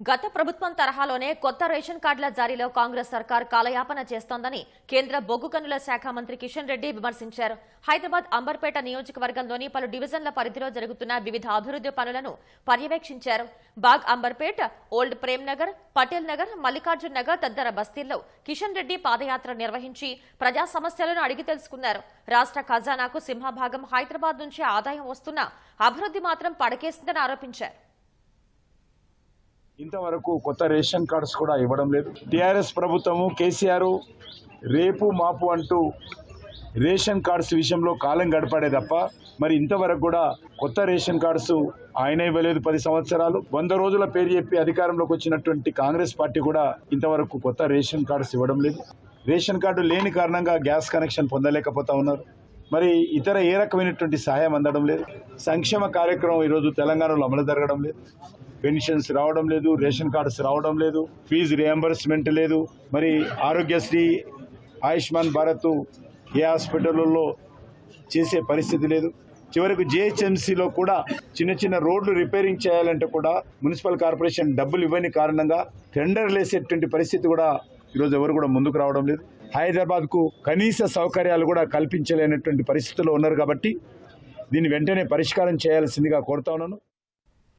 గత ప్రభుత్వం తరహాలోనే కొత్త రేషన్ కార్డుల జారీలో కాంగ్రెస్ సర్కార్ కాలయాపన చేస్తోందని కేంద్ర బొగ్గు గనుల శాఖ మంత్రి కిషన్ రెడ్డి విమర్శించారు. హైదరాబాద్ అంబర్పేట నియోజకవర్గంలోని పలు డివిజన్ల పరిధిలో జరుగుతున్న వివిధ అభివృద్ధి పనులను పర్యవేక్షించారు. బాగ్ అంబర్పేట్ ఓల్డ్ ప్రేమ్ నగర్ పటేల్ నగర్ మల్లికార్జున్ నగర్ తదితర బస్తీల్లో కిషన్ రెడ్డి పాదయాత్ర నిర్వహించి ప్రజా సమస్యలను అడిగి తెలుసుకున్నారు. రాష్ట్ర ఖజానాకు సింహభాగం హైదరాబాద్ నుంచి ఆదాయం వస్తున్నా అభివృద్ధి మాత్రం పడకేసిందని ఆరోపించారు. ఇంతవరకు కొత్త రేషన్ కార్డ్స్ కూడా ఇవ్వడం లేదు. టీఆర్ఎస్ ప్రభుత్వము కేసీఆర్ రేపు మాపు అంటూ రేషన్ కార్డ్స్ విషయంలో కాలం గడపడే తప్ప మరి ఇంతవరకు కూడా కొత్త రేషన్ కార్డ్స్ ఆయన ఇవ్వలేదు పది సంవత్సరాలు. వంద రోజుల పేరు చెప్పి అధికారంలోకి వచ్చినటువంటి కాంగ్రెస్ పార్టీ కూడా ఇంతవరకు కొత్త రేషన్ కార్డ్స్ ఇవ్వడం లేదు. రేషన్ కార్డు లేని కారణంగా గ్యాస్ కనెక్షన్ పొందలేకపోతా ఉన్నారు. మరి ఇతర ఏ రకమైనటువంటి సహాయం అందడం లేదు. సంక్షేమ కార్యక్రమం ఈరోజు తెలంగాణలో అమలు జరగడం లేదు. పెన్షన్స్ రావడం లేదు రేషన్ కార్డ్స్ రావడం లేదు ఫీజు రియంబర్స్మెంట్ లేదు. మరి ఆరోగ్యశ్రీ ఆయుష్మాన్ భారత్ ఏ హాస్పిటల్లో చేసే పరిస్థితి లేదు. చివరకు జిహెచ్ఎంసీలో కూడా చిన్న చిన్న రోడ్లు రిపేరింగ్ చేయాలంటే కూడా మున్సిపల్ కార్పొరేషన్ డబ్బులు ఇవ్వని కారణంగా టెండర్లు వేసేటువంటి పరిస్థితి కూడా ఈరోజు ఎవరు కూడా ముందుకు రావడం లేదు. హైదరాబాద్కు కనీస సౌకర్యాలు కూడా కల్పించలేనటువంటి పరిస్థితుల్లో ఉన్నారు కాబట్టి దీన్ని వెంటనే పరిష్కారం చేయాల్సిందిగా కోరుతా ఉన్నాను.